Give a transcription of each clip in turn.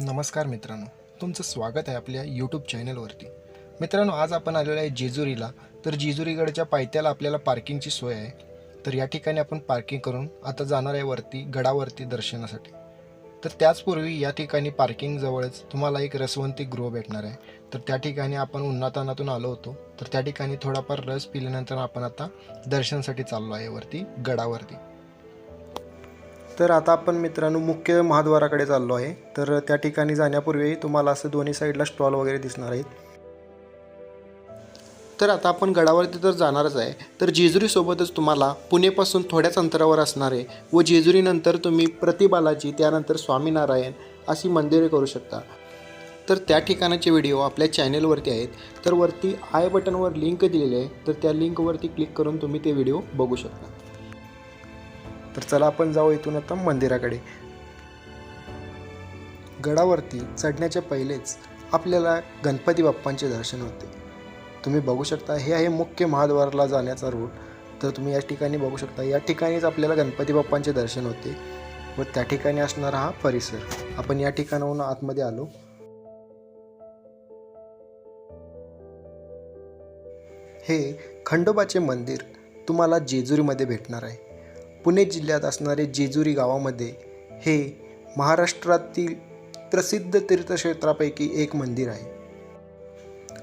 नमस्कार मित्रांनो तुमचं स्वागत आहे आपल्या यूट्यूब चॅनलवरती मित्रांनो आज आपण आलेलो आहे जेजुरीला. तर जेजुरीगडच्या पायथ्याला आपल्याला पार्किंगची सोय आहे. तर या ठिकाणी आपण पार्किंग करून आता जाणार आहे वरती गडावरती दर्शनासाठी. तर त्याचपूर्वी या ठिकाणी पार्किंगजवळच तुम्हाला एक रसवंती गृह भेटणार आहे. तर त्या ठिकाणी आपण उन्नातानातून आलो होतो. तर त्या ठिकाणी थोडाफार रस पिल्यानंतर आपण आता दर्शनासाठी चाललो आहे वरती गडावरती. तर आता आपण मित्रांनो मुख्य महाद्वाराकडे चाललो आहे. तर त्या ठिकाणी जाण्यापूर्वी तुम्हाला असं दोन्ही साईडला स्टॉल वगैरे दिसणार आहेत. तर आता आपण गडावरती तर जाणारच आहे. तर जेजुरीसोबतच तुम्हाला पुणेपासून थोड्याच अंतरावर असणारे व जेजुरीनंतर तुम्ही प्रतिबालाजी त्यानंतर स्वामीनारायण अशी मंदिरे करू शकता. तर त्या ठिकाणाचे व्हिडिओ आपल्या चॅनेलवरती आहेत. तर वरती आय बटनवर लिंक दिलेली आहे. तर त्या लिंकवरती क्लिक करून तुम्ही ते व्हिडिओ बघू शकता. तर चला आपण जाऊ इथून आता मंदिराकडे. गडावरती चढण्याच्या पहिलेच आपल्याला गणपती बाप्पांचे दर्शन होते. तुम्ही बघू शकता हे आहे मुख्य महाद्वाराला जाण्याचा रूट तर तुम्ही या ठिकाणी बघू शकता या ठिकाणीच आपल्याला गणपती बाप्पांचे दर्शन होते व त्या ठिकाणी असणारा हा परिसर. आपण या ठिकाणाहून आतमध्ये आलो. हे खंडोबाचे मंदिर तुम्हाला जेजुरीमध्ये भेटणार आहे. पुणे जिल्ह्यात असणारे जेजुरी गावामध्ये हे महाराष्ट्रातील प्रसिद्ध तीर्थक्षेत्रापैकी एक मंदिर आहे.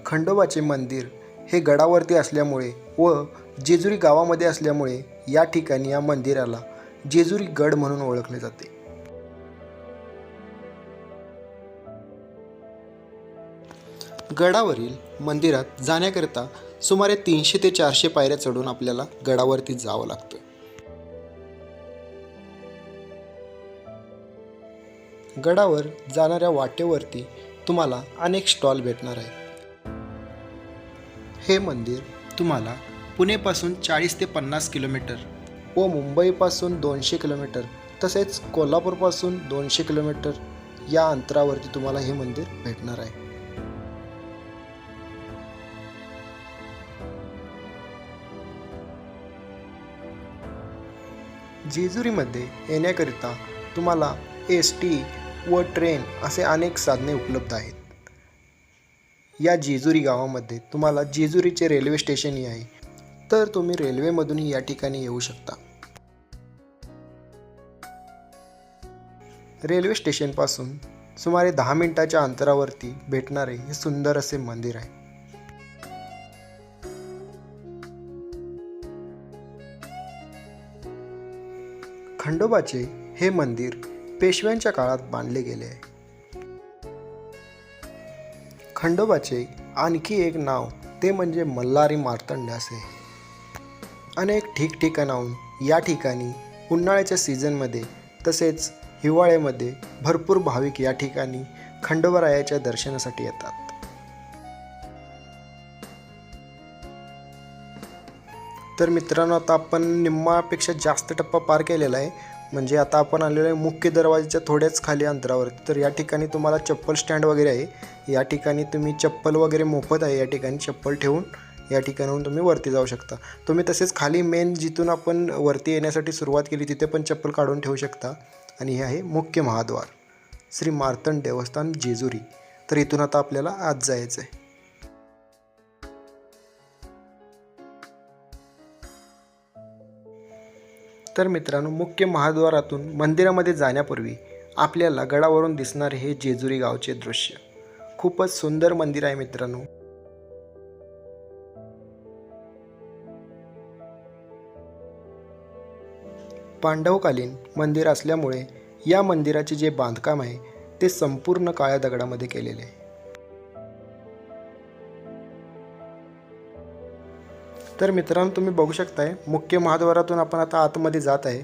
खंडोबाचे मंदिर हे गडावरती असल्यामुळे व जेजुरी गावामध्ये असल्यामुळे या ठिकाणी या मंदिराला जेजुरी गड म्हणून ओळखले जाते. गडावरील मंदिरात जाण्याकरिता सुमारे तीनशे ते चारशे पायऱ्या चढून आपल्याला गडावरती जावं लागतं. गडावर जाणाऱ्या वाटेवरती तुम्हाला अनेक स्टॉल भेटणार आहेत. हे मंदिर तुम्हाला पुणेपासून चाळीस ते पन्नास किलोमीटर व मुंबईपासून दोनशे किलोमीटर तसेच कोल्हापूरपासून दोनशे किलोमीटर या अंतरावरती तुम्हाला हे मंदिर भेटणार आहे. जेजुरीमध्ये येण्याकरिता तुम्हाला एस टी व ट्रेन असे अनेक साधने उपलब्ध आहेत. या जेजुरी गावामध्ये तुम्हाला जेजुरीचे रेल्वे स्टेशनही आहे. तर तुम्ही रेल्वेमधूनही या ठिकाणी येऊ शकता. रेल्वे स्टेशनपासून सुमारे दहा मिनिटाच्या अंतरावरती भेटणारे हे सुंदर असे मंदिर आहे. खंडोबाचे हे मंदिर पेशव्यांच्या काळात बांधले गेले. खंडोबाचे आणखी एक नाव ते म्हणजे मल्हारी मार्तंड असे अनेक ठिकठिकाणाहून या ठिकाणी उन्हाळ्याच्या सीझनमध्ये तसेच हिवाळ्यामध्ये भरपूर भाविक या ठिकाणी खंडोबरायाच्या दर्शनासाठी येतात. तर मित्रांनो आता आपण निम्मापेक्षा जास्त टप्पा पार केलेला आहे. म्हणजे आता आपण आलेलो आहे मुख्य दरवाजाच्या थोड्याच खाली अंतरावरती. तर या ठिकाणी तुम्हाला चप्पल स्टँड वगैरे आहे. या ठिकाणी तुम्ही चप्पल वगैरे मोफत आहे. या ठिकाणी चप्पल ठेवून या ठिकाणाहून तुम्ही वरती जाऊ शकता. तुम्ही तसेच खाली मेन जिथून आपण वरती येण्यासाठी सुरुवात केली तिथे पण चप्पल काढून ठेवू शकता. आणि हे आहे मुख्य महाद्वार. श्री मार्तंड देवस्थान जेजुरी. तर इथून आता आपल्याला आज जायचं आहे तर मित्रांनो मुख्य महाद्वारातून मंदिरामध्ये जाण्यापूर्वी आपल्याला गडावरून दिसणारे हे जेजुरी गावचे दृश्य. खूपच सुंदर मंदिर आहे मित्रांनो. पांडवकालीन मंदिर असल्यामुळे या मंदिराचे जे बांधकाम आहे ते संपूर्ण काळ्या दगडामध्ये केलेले आहे. तर मित्रांनो तुम्ही बघू शकताय मुख्य महाद्वारातून आपण आता आतमध्ये जात आहे.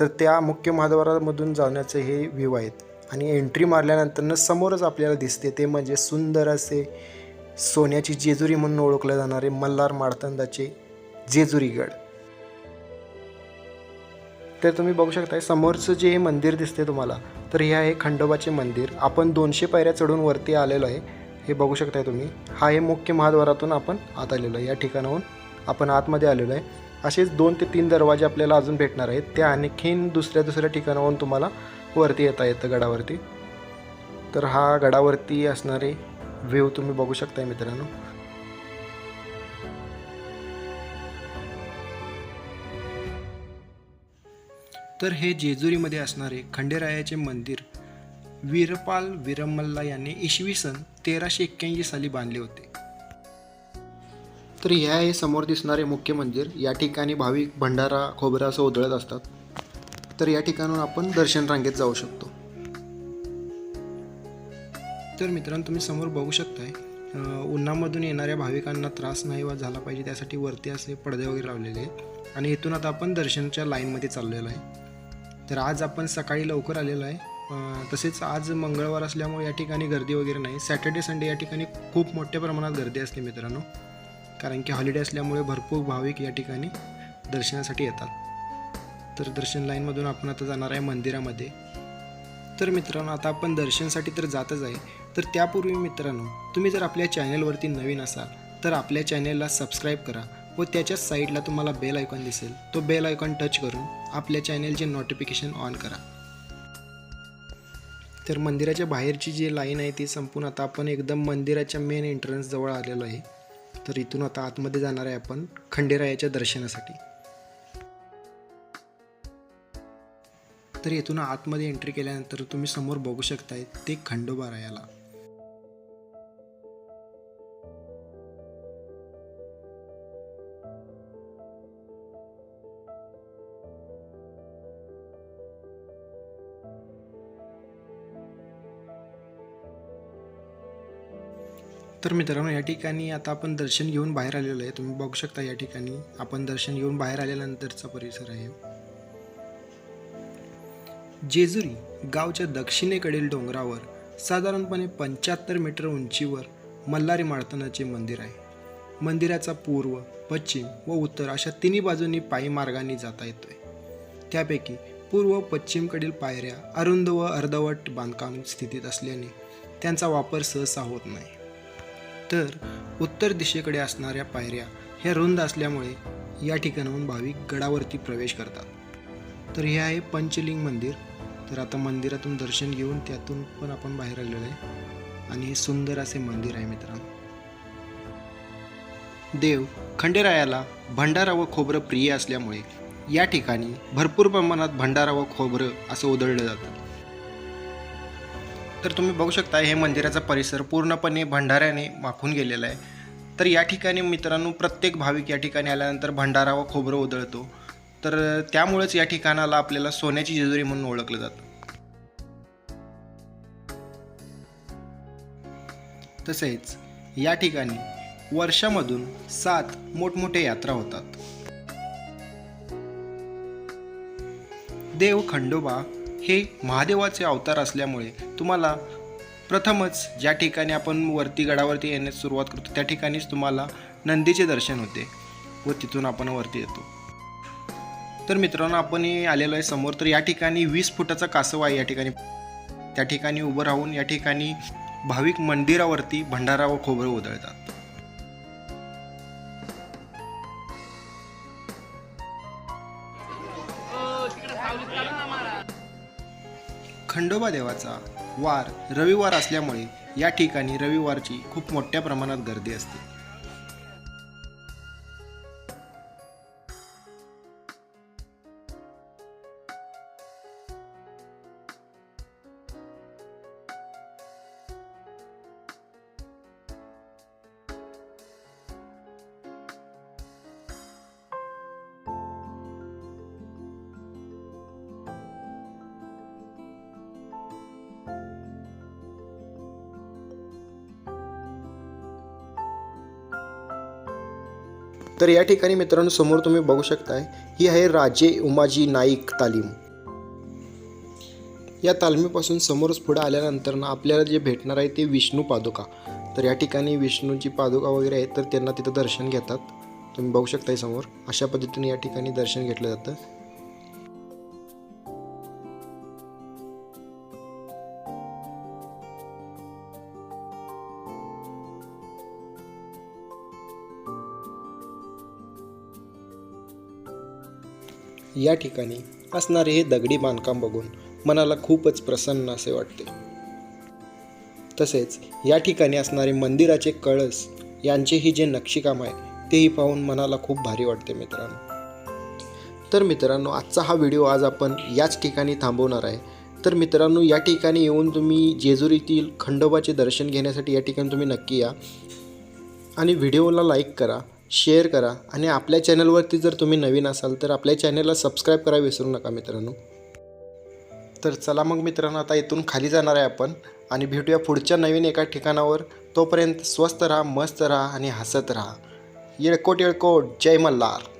तर त्या मुख्य महाद्वारामधून जाण्याचे हे व्ह्यू आहेत. आणि एंट्री मारल्यानंतरनं समोरच आपल्याला दिसते ते म्हणजे सुंदर असे सोन्याची जेजुरी म्हणून ओळखले जाणारे मल्हार मार्तंडाचे जेजुरीगड. तर तुम्ही बघू शकताय समोरचं जे हे मंदिर दिसते तुम्हाला तर हे आहे खंडोबाचे मंदिर. आपण दोनशे पायऱ्या चढून वरती आलेलो आहे. हे बघू शकताय तुम्ही. हा हे मुख्य महाद्वारातून आपण आत आलेलो आहे. या ठिकाणाहून आपण आतमध्ये आलेलो आहे. असेच दोन ते तीन दरवाजे आपल्याला अजून भेटणार आहेत. त्या आणखीन दुसऱ्या दुसऱ्या ठिकाणावरून तुम्हाला वरती येता येतं गडावरती. तर हा गडावरती असणारे व्ह्यू तुम्ही बघू शकताय मित्रांनो. तर हे जेजुरीमध्ये असणारे खंडेरायाचे मंदिर वीरपाल विरमल्ला यांनी इसवी सन तेराशे एक्क्याऐंशी साली बांधले होते. तर ह्या आहे समोर दिसणारे मुख्य मंदिर या ठिकाणी भाविक भंडारा खोबरा असं उधळत असतात. तर या ठिकाणून आपण दर्शन रांगेत जाऊ शकतो. तर मित्रांनो तुम्ही समोर बघू शकताय उन्हामधून येणाऱ्या भाविकांना त्रास नाही वा झाला पाहिजे त्यासाठी वरती असे पडदे वगैरे लावलेले आहेत. आणि इथून आता आपण दर्शनच्या लाईनमध्ये चाललेलो आहे. तर आज आपण सकाळी लवकर आलेलो आहे. तसेच आज मंगळवार असल्यामुळे या ठिकाणी गर्दी वगैरे नाही. सॅटर्डे संडे या ठिकाणी खूप मोठ्या प्रमाणात गर्दी असते मित्रांनो. कारण की हॉलिडे असल्यामुळे भरपूर भाविक या ठिकाणी दर्शनासाठी येतात. तर दर्शन लाईनमधून आपण आता जाणार आहे मंदिरामध्ये. तर मित्रांनो आता आपण दर्शनसाठी तर जातच आहे. तर त्यापूर्वी मित्रांनो तुम्ही जर आपल्या चॅनलवरती नवीन असाल तर आपल्या चॅनलला सबस्क्राईब करा व त्याच्याच साईडला तुम्हाला बेल आयकॉन दिसेल. तो बेल आयकॉन टच करून आपल्या चॅनलचे नोटिफिकेशन ऑन करा. तर मंदिराच्या बाहेरची जी लाईन आहे ती संपून आता आपण एकदम मंदिराच्या मेन एंट्रन्सजवळ आलेलो आहे. तर इथून आता आतमध्ये जाणार आहे आपण खंडेरायाच्या दर्शनासाठी. तर इथून आतमध्ये एंट्री केल्यानंतर तुम्ही समोर बघू शकताय ते खंडोबा रायाला. तर मित्रांनो या ठिकाणी आता आपण दर्शन घेऊन बाहेर आलेलो आहे. तुम्ही बघू शकता या ठिकाणी आपण दर्शन घेऊन बाहेर आल्यानंतरचा परिसर आहे. जेजुरी गावच्या दक्षिणेकडील डोंगरावर साधारणपणे पंच्याहत्तर मीटर उंचीवर मल्हारी माळतानाचे मंदिर आहे. मंदिराचा पूर्व पश्चिम व उत्तर अशा तिन्ही बाजूंनी पायी मार्गाने जाता येतोय. त्यापैकी पूर्व पश्चिमकडील पायऱ्या अरुंद व अर्धवट बांधकाम स्थितीत असल्याने त्यांचा वापर सहसा होत नाही. तर उत्तर दिशेकडे असणाऱ्या पायऱ्या ह्या रुंद असल्यामुळे या ठिकाणाहून भाविक गडावरती प्रवेश करतात. तर हे आहे पंचलिंग मंदिर. तर आता मंदिरातून दर्शन घेऊन त्यातून पण आपण बाहेर आलेलो आहे. आणि हे सुंदर असे मंदिर आहे मित्रांनो. देव खंडेरायाला भंडारा व खोबरं प्रिय असल्यामुळे या ठिकाणी भरपूर प्रमाणात भंडारा व खोबरं असं उधळलं जातं. तर तुम्ही बघू शकता हे मंदिराचा परिसर पूर्णपणे भंडाऱ्याने माखून गेलेला आहे. तर या ठिकाणी मित्रांनो प्रत्येक भाविक या ठिकाणी आल्यानंतर भंडारा व खोबरं उधळतो. तर त्यामुळेच या ठिकाणाला आपल्याला सोन्याची जेजुरी म्हणून ओळखलं जातं. तसेच या ठिकाणी वर्षामधून सात मोठमोठ्या यात्रा होतात. देव खंडोबा हे महादेवाचे अवतार असल्यामुळे तुम्हाला प्रथमच ज्या ठिकाणी आपण वरती गडावरती येण्यास सुरुवात करतो त्या ठिकाणीच तुम्हाला नंदीचे दर्शन होते व तिथून आपण वरती येतो. तर मित्रांनो आपण आलेलो आहे समोर. तर या ठिकाणी वीस फुटाचा कासव आहे. या ठिकाणी त्या ठिकाणी उभं राहून या ठिकाणी भाविक मंदिरावरती भंडारा व खोबरं उधळतात. खंडोबा देवाचा वार रविवार असल्यामुळे या ठिकाणी रविवारची खूप मोठ्या प्रमाणात गर्दी असते. तर या ठिकाणी मित्रांनो समोर तुम्ही बघू शकताय ही आहे राजे उमाजी नाईक तालीम. या तालमीपासून समोरच पुढे आल्यानंतर ना आपल्याला जे भेटणार आहे ते विष्णू पादुका. तर या ठिकाणी विष्णूची पादुका वगैरे आहेत तर त्यांना तिथं दर्शन घेतात. तुम्ही बघू शकताय समोर अशा पद्धतीने या ठिकाणी दर्शन घेतलं जातं. या ठिकाणी असणारे हे दगडी बांधकाम बघून मनाला खूपच प्रसन्न असे वाटते. तसेच या ठिकाणी असणारे मंदिराचे कळस यांचेही जे नक्षीकाम आहे तेही पाहून मनाला खूप भारी वाटते मित्रांनो. तर मित्रांनो आजचा हा व्हिडिओ आज आपण याच ठिकाणी थांबवणार आहे. तर मित्रांनो या ठिकाणी येऊन तुम्ही जेजुरीतील खंडोबाचे दर्शन घेण्यासाठी या ठिकाणी तुम्ही नक्की या. आणि व्हिडिओला लाईक करा. शेअर करा आणि आपल्या चॅनलवरती जर तुम्ही नवीन असाल तर आपल्या चॅनलला सबस्क्राईब करा विसरू नका मित्रांनो. तर चला मग मित्रांनो आता इथून खाली जाणार आहे आपण आणि भेटूया पुढच्या नवीन एका ठिकाणावर. तोपर्यंत स्वस्त राहा मस्त राहा आणि हसत राहा. येळकोट येळकोट. जय मल्हार.